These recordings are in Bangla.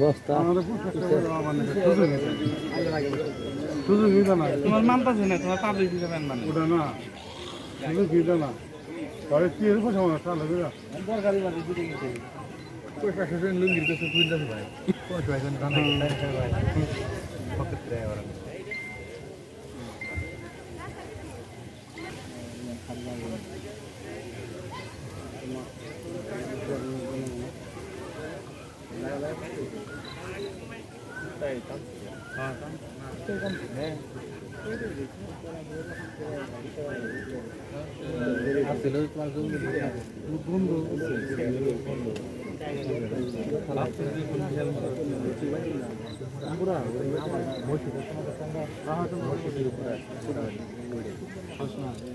বস্তা। দিতে তোমার মানতাছে না তোমার পাবলিক হিসাবে মানে। ওটা না। সুযোগ দিতে না। তবে কি এর আমার চাল হবে না দরকারি বাড়ি দিতে গেছে। পয়সা শেষ লুঙ্গির কাছে তুই ভাই। পয়সা এখন জানা ভাই। পকেট ওরা।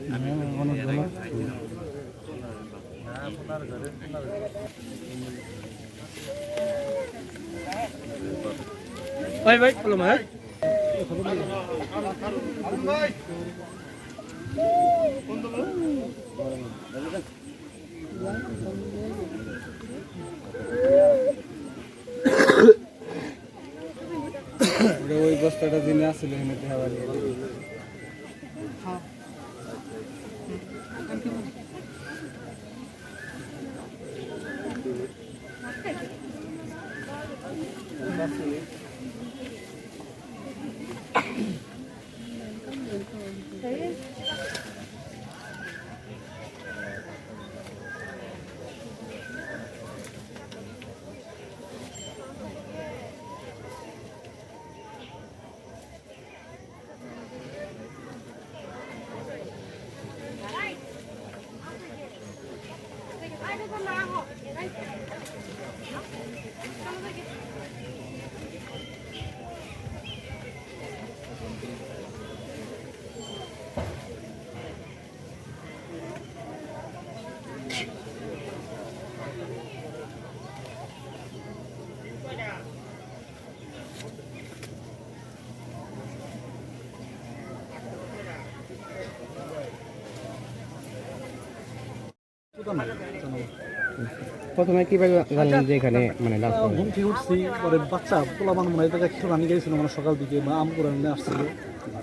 আমি অনেক ভালো ভাই ভাই বলো ওই বস্তাটা দিনে আসলে এনে দেখা প্রথমে কীভাবে জানলেন যে এখানে মানে লাশ ঘুম থেকে উঠছি পরে বাচ্চা পোলা বান মনে হয় খেলা আমি গেছিল মানে সকাল দিকে বা আম করে নিয়ে আসছিল।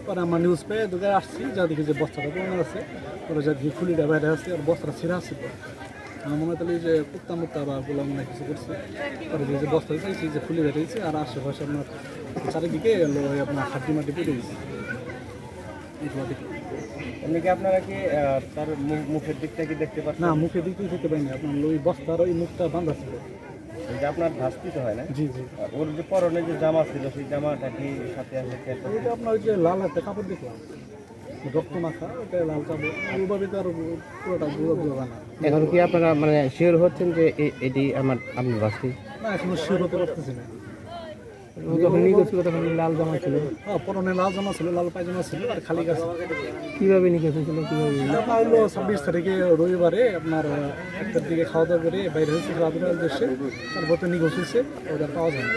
পরে আমার নিউজ পেয়ে তোকে আসছি যা দেখি যে বস্তাটা পড়ে আছে। পরে যা দেখি খুলিটা বাইরে আছে আর বস্তাটা ছিঁড়া আছে। আমার মনে হয় যে কুত্তা মুত্তা বা পোলা মনে কিছু করছে। পরে যে বস্তা চাইছি যে খুলে বেরিয়েছে আর আশেপাশে আপনার চারিদিকে আপনার হাড্ডি মাটি পেটে গেছে। এমনি কি আপনারা কি তার মুখের দিকটা কি দেখতে পাচ্ছেন? না পাইনি। আপনার ওই বস্তার ওই মুখটা বাঁধা ছিল। যে আপনার হয় না? জি জি। ওর যে পরনে যে জামা ছিল সেই জামাটা কি সাথে আছে? ওইটা আপনার ওই যে লাল একটা কাপড় দেখলাম। রক্ত মাখা ওটা লাল কাপড়। ওইভাবে তো আর পুরোটা গুঁড়ো গুঁড়ো বানা এখন কি আপনারা মানে শিওর হচ্ছেন যে এ- এটি আমার আপনার বাস্তি না এখনও শিওর হতে পারতেছি না। যখন নিখোঁজ ছিল তখন লাল জামা ছিল? হ্যাঁ পরনে লাল জামা ছিল লাল পায়জামা ছিল আর খালি গাছ। কীভাবে নিখোঁজ হয়েছিল কীভাবে? আপনার হলো ছাব্বিশ তারিখে রবিবারে আপনার একটার দিকে খাওয়া দাওয়া করে বাইরে হয়েছে রাতের উদ্দেশ্যে। তারপর তো নিখোঁজ হয়েছে ওটা পাওয়া যায় না।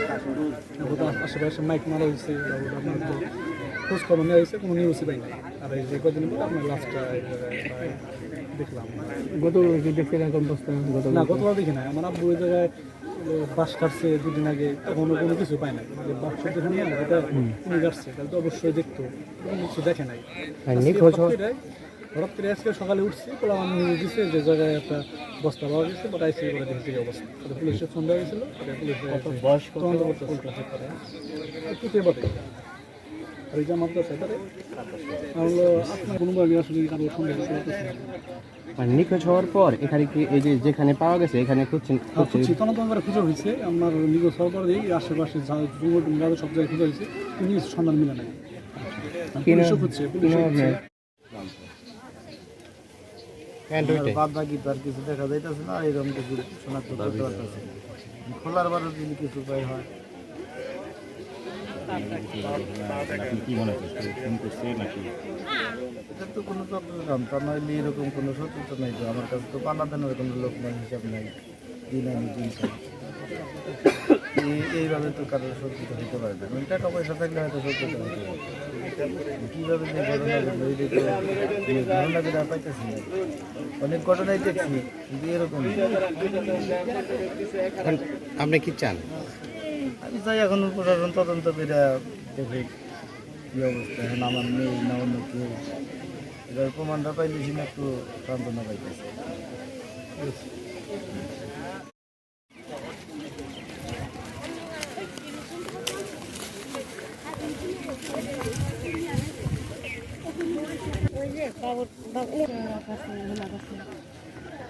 আশেপাশে মাইক মারা হয়েছে আপনার যে খোঁজ খবর নেওয়া হয়েছে কোনো নিউজই পাই না। আর এই যে কদিন পরে আপনার লাস্টটা দেখলাম। গত কি দেখছিলেন কোন বস্তা না গতবার দেখি না আমার আব্বু ওই জায়গায় বাস কাটছে দুদিন আগে তখন কোনো কিছু পায় না যে বাস দেখে নিয়ে এটা উনি কাটছে তাহলে তো অবশ্যই দেখতো। কোনো কিছু দেখে নাই। হঠাৎ করে আজকে সকালে উঠছি বললাম আমি নিউজ দিচ্ছে যে জায়গায় একটা বস্তা পাওয়া গেছে বাট আইসি করে দেখেছি অবস্থা। পুলিশে ফোন দেওয়া গেছিল পুলিশ বয়স তদন্ত করতেছে। করে কে বটে আর তাহলে আসলে মানে নিখোঁজ হওয়ার পর এখানে কি এই যে যেখানে পাওয়া গেছে এখানে খুঁজছেন হ্যাঁ, খুঁজছি। তদন্ত করে খুঁজে হয়েছে। আপনার নিগো সরকার দিয়ে আশেপাশে যা সব জায়গায় খুঁজে হয়েছে। কিছু সন্ধান মিলে নাই। পুলিশও খুঁজছে পুলিশও খুঁজছে। বাদ বাকি তার কিছু দেখা যাইতেছে না এরকম কিছু শোনার পারতেছে খোলার বারো যদি কিছু উপায় হয়। আপনি কি কোনো এরকম কোনো দিন এইভাবে তো কারোর সত্যতা হতে পারে না টাকা পয়সা থাকলে হয়তো সত্যতা হতে পারে কীভাবে যে ঘটনা পাইতেছি না অনেক ঘটনাই দেখছি কিন্তু এরকম আপনি কি চান? আমি চাই এখন প্রশাসন তদন্ত করে দেখে কী অবস্থা এখন আমার মেয়ে না অন্য কেউ এবার প্রমাণটা পাইলেছি না একটু সান্ত্বনা পাইতেছে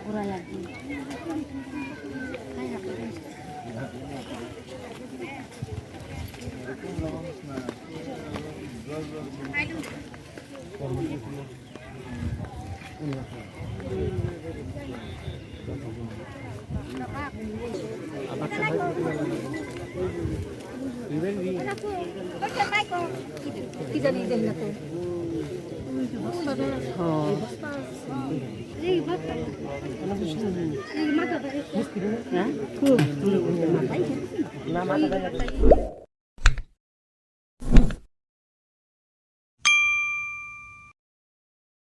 ঘোরা লাগবে হাই কি জানি দেখ না তো এই